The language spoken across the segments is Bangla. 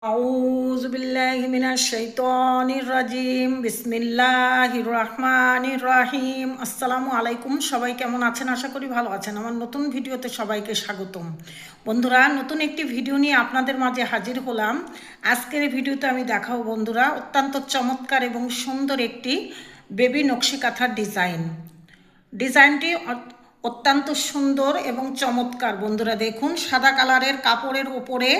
أعوذ بالله من الشيطان الرجيم بسم الله الرحمن الرحيم আসসালামু আলাইকুম সবাই কেমন আছেন আশা করি ভালো আছেন আমার নতুন ভিডিওতে সবাইকে স্বাগতম বন্ধুরা নতুন একটি ভিডিও নিয়ে আপনাদের মাঝে হাজির হলাম আজকের এই ভিডিওতে আমি দেখাবো বন্ধুরা অত্যন্ত চমৎকার এবং সুন্দর একটি বেবি নকশি কাঁথার ডিজাইন ডিজাইনটি অ- অত্যন্ত সুন্দর এবং চমৎকার বন্ধুরা দেখুন সাদা কালারের কাপড়ের ওপরে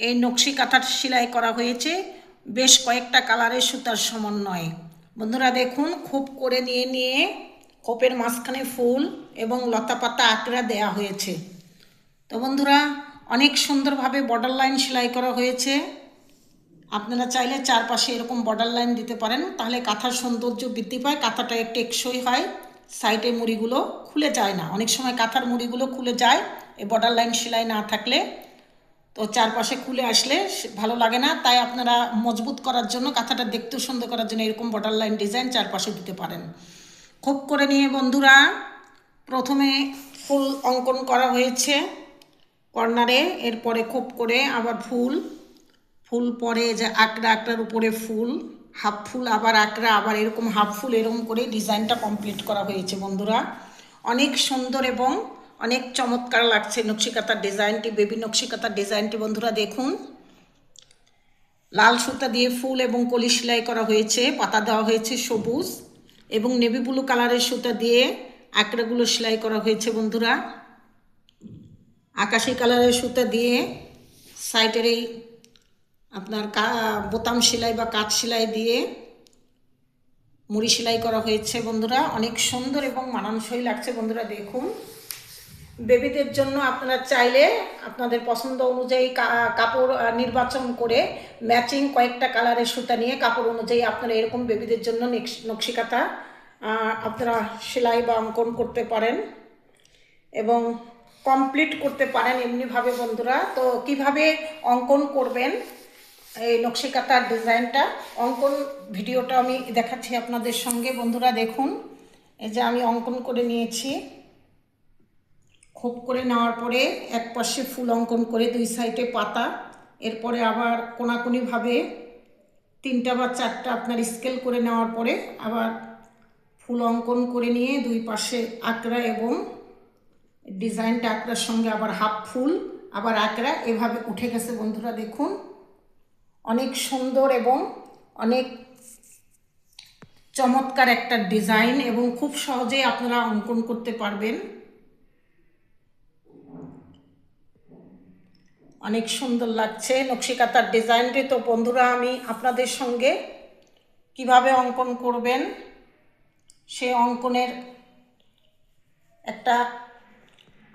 এই নকশি কাঁথার সেলাই করা হয়েছে। বেশ কয়েকটা কালারের সুতার সমন্বয়ে। বন্ধুরা দেখুন, খোপ করে নিয়ে নিয়ে খোপের মাঝখানে ফুল এবং লতা পাতা আঁকড়া দেয়া হয়েছে। তো বন্ধুরা, অনেক সুন্দরভাবে বর্ডার লাইন সেলাই করা হয়েছে। আপনারা চাইলে চারপাশে এরকম বর্ডার লাইন দিতে পারেন। তাহলে কাঁথার সৌন্দর্য বৃদ্ধি পায়, কাঁথাটা টেকসই হয়, সাইডে মুড়িগুলো খুলে যায় না। অনেক সময় কাঁথার মুড়িগুলো খুলে যায়, এই বর্ডার লাইন সেলাই না থাকলে তো চারপাশে খুলে আসলে ভালো লাগে না। তাই আপনারা মজবুত করার জন্য, কাঁথাটা দেখতেও সুন্দর করার জন্য এরকম বর্ডার লাইন ডিজাইন চারপাশে দিতে পারেন। খুব করে নিয়ে বন্ধুরা, প্রথমে ফুল অঙ্কন করা হয়েছে কর্নারে এরপরে খুব করে আবার ফুল। ফুল পরে যে আকড়া আকড়ার উপরে ফুল হাফ ফুল, আবার আকড়া, আবার এরকম হাফ ফুল, এরকম করে ডিজাইনটা কমপ্লিট করা হয়েছে বন্ধুরা। অনেক সুন্দর এবং অনেক চমৎকার লাগছে নকশিকাতার ডিজাইনটি, বেবি নকশিকাতার ডিজাইনটি বন্ধুরা দেখুন। লাল সুতা দিয়ে ফুল এবং কলি সেলাই করা হয়েছে, পাতা দেওয়া হয়েছে সবুজ এবং নেভি ব্লু কালারের সুতা দিয়ে আকড়াগুলো সেলাই করা হয়েছে বন্ধুরা। আকাশি কালারের সুতা দিয়ে সাইডের এই আপনার বোতাম সেলাই বা কাঠ সেলাই দিয়ে মুড়ি সেলাই করা হয়েছে বন্ধুরা। অনেক সুন্দর এবং মানানসই লাগছে বন্ধুরা, দেখুন। বেবিদের জন্য আপনারা চাইলে আপনাদের পছন্দ অনুযায়ী কাপড় নির্বাচন করে ম্যাচিং কয়েকটা কালারের সুতা নিয়ে কাপড় অনুযায়ী আপনারা এরকম বেবিদের জন্য নকশিকাতা আপনারা সেলাই বা অঙ্কন করতে পারেন এবং কমপ্লিট করতে পারেন এমনিভাবে বন্ধুরা। তো কীভাবে অঙ্কন করবেন এই নকশিকাতার ডিজাইনটা? অঙ্কন ভিডিওটা আমি দেখাচ্ছি আপনাদের সঙ্গে। বন্ধুরা দেখুন, এই যে আমি অঙ্কন করে নিয়েছি। খোপ করে নেওয়ার পরে এক পাশে ফুল অঙ্কন করে দুই সাইডে পাতা, এরপরে আবার কোনাকুনিভাবে তিনটা বা চারটা আপনার স্কেল করে নেওয়ার পরে আবার ফুল অঙ্কন করে নিয়ে দুই পাশে আকড়া এবং ডিজাইনটা আকড়ার সঙ্গে আবার হাফ ফুল, আবার আকড়া এভাবে উঠে গেছে বন্ধুরা দেখুন। অনেক সুন্দর এবং অনেক চমৎকার একটা ডিজাইন এবং খুব সহজেই আপনারা অঙ্কন করতে পারবেন। অনেক সুন্দর লাগছে। নকশিকাতার ডিজাইনটি তো বন্ধুরা আমি আপনাদের সঙ্গে কীভাবে অঙ্কন করবেন, সে অঙ্কনের একটা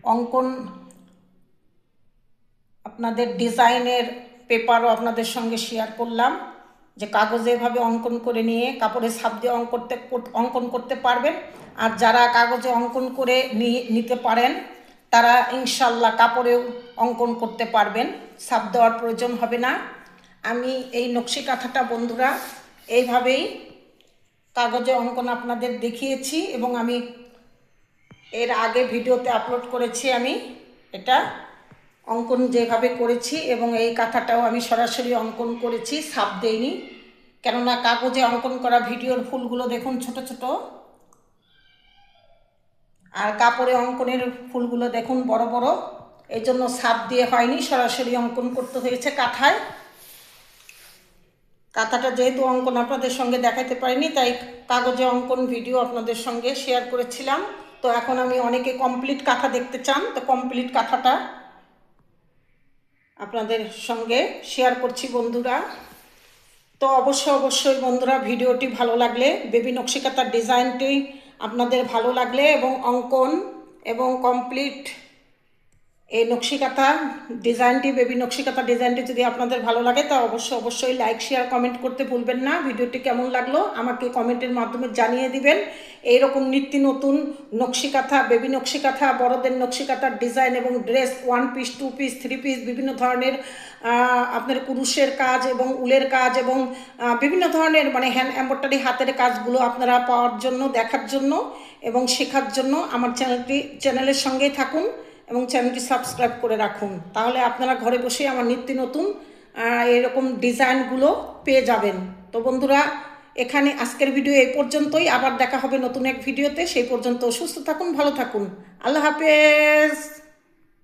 অঙ্কন আপনাদের ডিজাইনের পেপারও আপনাদের সঙ্গে শেয়ার করলাম। যে কাগজে এভাবে অঙ্কন করে নিয়ে কাপড়ে ছাপ দিয়ে অঙ্কন করতে অঙ্কন করতে পারবেন। আর যারা কাগজে অঙ্কন করে নিতে পারেন তারা ইনশাল্লাহ কাপড়েও অঙ্কন করতে পারবেন। সাপ দেওয়ার প্রয়োজন হবে না। আমি এই নকশি কাঁথাটা বন্ধুরা এইভাবেই কাগজে অঙ্কন আপনাদের দেখিয়েছি এবং আমি এর আগে ভিডিওতে আপলোড করেছি আমি। এটা অঙ্কন যেভাবে করেছি এবং এই কাঁথাটাও আমি সরাসরি অঙ্কন করেছি সাপ দেইনি। কেননা কাগজে অঙ্কন করা ভিডিওর ফুলগুলো দেখুন ছোট ছোট। আর কাপড়ে অঙ্কনের ফুলগুলো দেখুন বড় বড়। এই জন্য ছাপ দিয়ে হয়নি, সরাসরি অঙ্কন করতে হয়েছে কাঁথায়। কাঁথাটা যেহেতু অঙ্কন আপনাদের সঙ্গে দেখাতে পারিনি, তাই কাগজে অঙ্কন ভিডিও আপনাদের সঙ্গে শেয়ার করেছিলাম। তো এখন আমি অনেকে কমপ্লিট কাঁথা দেখতে চান, তো কমপ্লিট কাঁথাটা আপনাদের সঙ্গে শেয়ার করছি বন্ধুরা। তো অবশ্যই অবশ্যই বন্ধুরা, ভিডিওটি ভালো লাগলে বেবি নকশিকাতার ডিজাইনটি আপনাদের ভালো লাগলে এবং অঙ্কন এবং কমপ্লিট এই নকশিকাতা ডিজাইনটি বেবি নকশিকাতা ডিজাইনটি যদি আপনাদের ভালো লাগে, তা অবশ্যই অবশ্যই লাইক শেয়ার কমেন্ট করতে ভুলবেন না। ভিডিওটি কেমন লাগল, আমাকে কমেন্টের মাধ্যমে জানিয়ে দিবেন। এইরকম নিত্য নতুন নকশিকাথা বেবি নকশিকাথা, বড়দের নকশিকাতার ডিজাইন এবং dress one piece two piece three piece বিভিন্ন ধরনের আপনার কুরুশের কাজ এবং উলের কাজ এবং বিভিন্ন ধরনের মানে হ্যান্ড এম্ব্রয়ডারি হাতের কাজগুলো আপনারা পাওয়ার জন্য, দেখার জন্য এবং শেখার জন্য আমার চ্যানেলটি চ্যানেলের সঙ্গেই থাকুন। এবং চ্যানেলটি সাবস্ক্রাইব করে রাখুন। তাহলে আপনারা ঘরে বসেই আমার নিত্য নতুন এরকম ডিজাইনগুলো পেয়ে যাবেন। তো বন্ধুরা, এখানে আজকের ভিডিও এই পর্যন্তই। আবার দেখা হবে নতুন এক ভিডিওতে। সেই পর্যন্ত সুস্থ থাকুন, ভালো থাকুন। আল্লাহ হাফেজ!